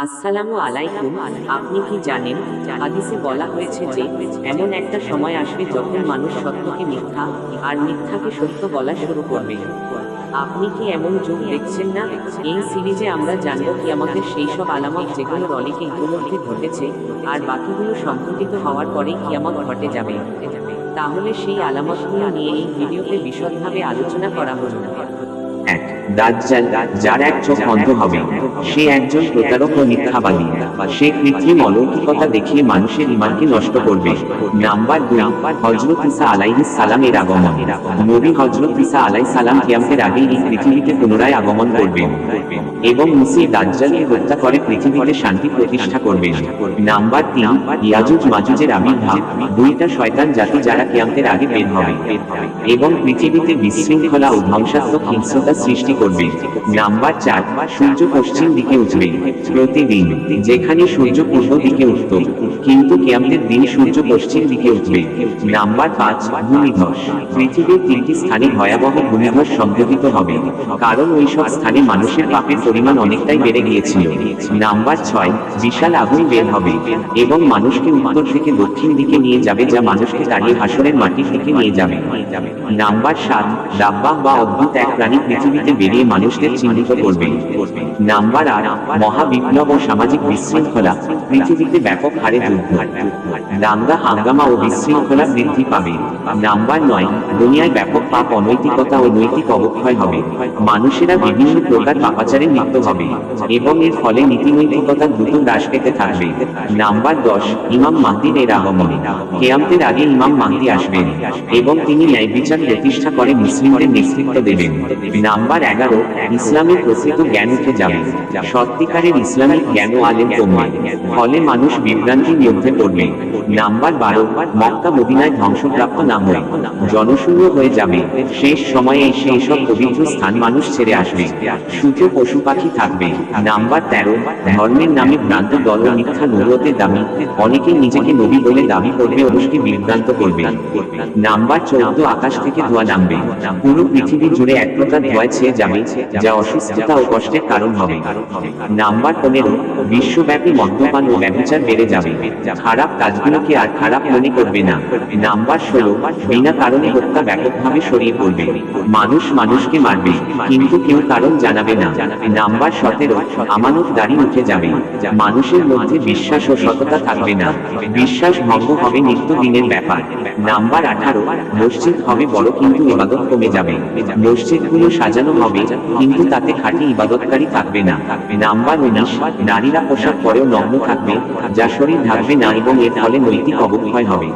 আসসালামু আলাইকুম, আপনি কি জানেন, হাদিসে বলা হয়েছে যে, এমন একটা সময় আসবে যখন মানুষ সত্যকে মিথ্যা আর মিথ্যাকে সত্য বলা শুরু করবে। আপনি কি এমন যুগ দেখছেন না? এই সিরিজে আমরা জানব কি আমাদের সেই সব আলামত যেগুলোর অনেকে ইতিমধ্যে ঘটেছে আর বাকিগুলো সংঘটিত হওয়ার পরেই কিয়ামত ঘটে যাবে। তাহলে সেই আলামতগুলো নিয়ে এই ভিডিওতে বিশদভাবে আলোচনা করা হলো। দাজ্জাল যার অন্ধ হবে, সে একজন প্রতারক ও মিথ্যাবাদী, সে কৃত্রিম অলৌকিকতা দেখিয়ে মানুষের ইমানকে নষ্ট করবে। নাম্বার দুই হজরত ইসা আগমন। নবী হজরত ইসা আলাই সালাম এই পৃথিবীতে পুনরায় আগমন এবং মুসি দাজ্জালকে হত্যা করে পৃথিবীতে শান্তি প্রতিষ্ঠা করবেন। নাম্বার তিন, ইয়াজুজ মাজুজের আবির্ভাব। দুইটা শয়তান জাতি যারা কিয়ামতের আগে বের হবে এবং পৃথিবীতে বিশৃঙ্খলা ও ধ্বংসাত্মক হিংস্রতা সৃষ্টি করবে। নাম্বার চার, সূর্য পশ্চিম দিকে উঠবে প্রতিদিন, যেখানে সূর্য পূর্ব দিকে উঠত। কিন্তু কিয়ামতের দিন সূর্য পশ্চিম দিকে উঠবে। নাম্বার পাঁচ, ভূমিধস। পৃথিবীর তিনটি স্থানে ভয়াবহ ভূমিধস সংঘটিত হবে। কারণ ওই সব স্থানে মানুষের পাপের পরিমাণ অনেকটাই বেড়ে গিয়েছিল। নাম্বার ছয়, বিশাল আগুন বের হবে এবং মানুষকে উত্তর থেকে দক্ষিণ দিকে নিয়ে যাবে যা মানুষকে তাড়িয়ে হাসরের মাটির দিকে নিয়ে যাবে। নাম্বার সাত দাব্বাহ বা অদ্ভুত এক প্রাণী পৃথিবীতে বেরিয়ে মানুষদের চিহ্নিত করবে। নাম্বার আট, মহাবিপ্লব ও সামাজিক বিশৃঙ্খলা। পৃথিবীতে ব্যাপক হারে দাঙ্গা, হাঙ্গামা ও বিশৃঙ্খলা বৃদ্ধি পাবে। নাম্বার নয়, দুনিয়ায় ব্যাপক পাপ, অনৈতিকতা ও নৈতিক অবক্ষয় হবে। মানুষেরা বিভিন্ন প্রকার পাপাচারে লিপ্ত হবে এবং এর ফলে নীতিনৈতিকতা দ্রুত হ্রাস পেতে থাকবে। নাম্বার দশ, ইমাম মাহদির এর আগমন। কেয়ামতের আগে ইমাম মাহদি আসবেন এবং তিনি ন্যায় বিচার প্রতিষ্ঠা করে মুসলিমদের নেতৃত্ব দেবেন। নাম্বার এগারো ইসলামের প্রকৃত জ্ঞান উঠে যাবে সত্যিকারের ইসলামিক জ্ঞান ও আলেম কমবে ফলে মানুষ বিভ্রান্তির মধ্যে পড়বে নাম্বার বারো মক্কা মদিনায় ধ্বংসপ্রাপ্ত না হয়ে জনশূন্য হয়ে যাবে। শেষ সময়ে এসে এসব পবিত্র স্থান মানুষ ছেড়ে আসবে। শুধু পশু পাখি থাকবে। নাম্বার তেরো, ধর্মের নামে ভ্রান্ত দল মিথ্যা নবুয়তের দাবি। অনেকে নিজেকে নবী বলে দাবি করবে মানুষকে বিভ্রান্ত করবে। নাম্বার চৌদ্দ আকাশ থেকে ধোঁয়া নামবে। পুরো পৃথিবী জুড়ে এক প্রকার ধোঁয়ায় ছেয়ে যাবে যা অসুস্থতা ও কষ্টের কারণ হবে। নাম্বার পনেরো, বিশ্বব্যাপী মদ্যপান ও ব্যবচার বেড়ে যাবে। খারাপ কাজগুলোকে আর খারাপ মনে করবে না। নাম্বার ষোলো, বিনা কারণে হত্যা ব্যাপকভাবে ছড়িয়ে পড়বে। মানুষ মানুষকে মারবে, কিন্তু কেউ কারণ জানাবে না। নাম্বার সতেরো আমানত উঠে যাবে। মানুষের মধ্যে বিশ্বাস ও সততা থাকবে না। বিশ্বাস ভঙ্গ হবে নিত্য দিনের ব্যাপার। নাম্বার আঠারো, মসজিদ হবে বড় কিন্তু ইবাদত কমে যাবে। মসজিদগুলো সাজানো হবে। কিন্তু তাতে খাঁটি ইবাদতকারী থাকবে না। নাম্বার উনিশ, নারীরা পোশাক পরেও নগ্ন থাকবে, যা শরীর ঢাকবে না এবং এর ফলে নৈতিক অবক্ষয় হবে।